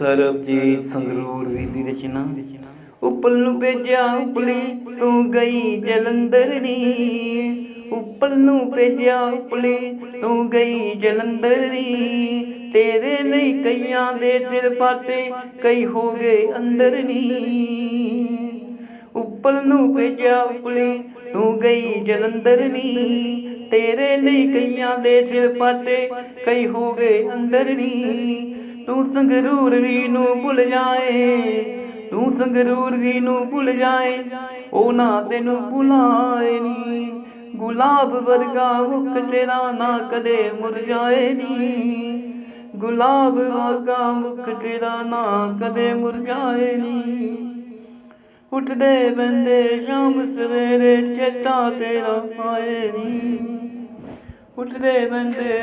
ਸਰਬਜੀਤ ਸੰਗਰੂਰ ਵੀ ਦੀ ਰਚਨਾ ਉੱਪਲ ਨੂੰ ਭੇਜਿਆ ਉਪਲੀ, ਤੂੰ ਗਈ ਜਲੰਧਰ ਨੀ। ਉੱਪਲ ਨੂੰ ਭੇਜਿਆ ਉਪਲੀ, ਤੂੰ ਗਈ ਜਲੰਧਰ ਨੀ। ਤੇਰੇ ਲਈ ਕਈਆਂ ਦੇ ਸਿਰ ਫਾਟੇ, ਕਈ ਹੋ ਗਏ ਅੰਦਰ ਨੀ। ਉੱਪਲ ਨੂੰ ਭੇਜਿਆ ਉਪਲੀ, ਤੂੰ ਗਈ ਜਲੰਧਰ ਨੀ। ਤੇਰੇ ਲਈ ਕਈਆਂ ਦੇ ਸਿਰ ਪਾਟੇ ਕਈ ਹੋ ਗਏ ਅੰਦਰ ਨੀ। ਤੂੰ ਸੰਗਰੂਰ ਵੀ ਨੂੰ ਭੁੱਲ ਜਾਏ, ਤੂੰ ਸੰਗਰੂਰ ਵੀ ਨੂੰ ਭੁੱਲ ਜਾਏ ਉਹ ਨਾ ਤੈਨੂੰ ਭੁਲਾਏ ਨੀ। ਗੁਲਾਬ ਵਰਗਾ ਮੁਖ ਤੇਰਾ ਨਾ ਕਦੇ ਮੁਰਝਾਏ ਨੀ। ਗੁਲਾਬ ਵਰਗਾ ਮੁਖ ਤੇਰਾ ਨਾ ਕਦੇ ਮੁਰਝਾਏ ਨੀ। ਉੱਠਦੇ ਬੰਦੇ ਸ਼ਾਮ ਸਵੇਰੇ ਚੇਤਾ ਤੇਰਾ ਆਏ ਨੀ। ਉੱਠਦੇ ਬੰਦੇ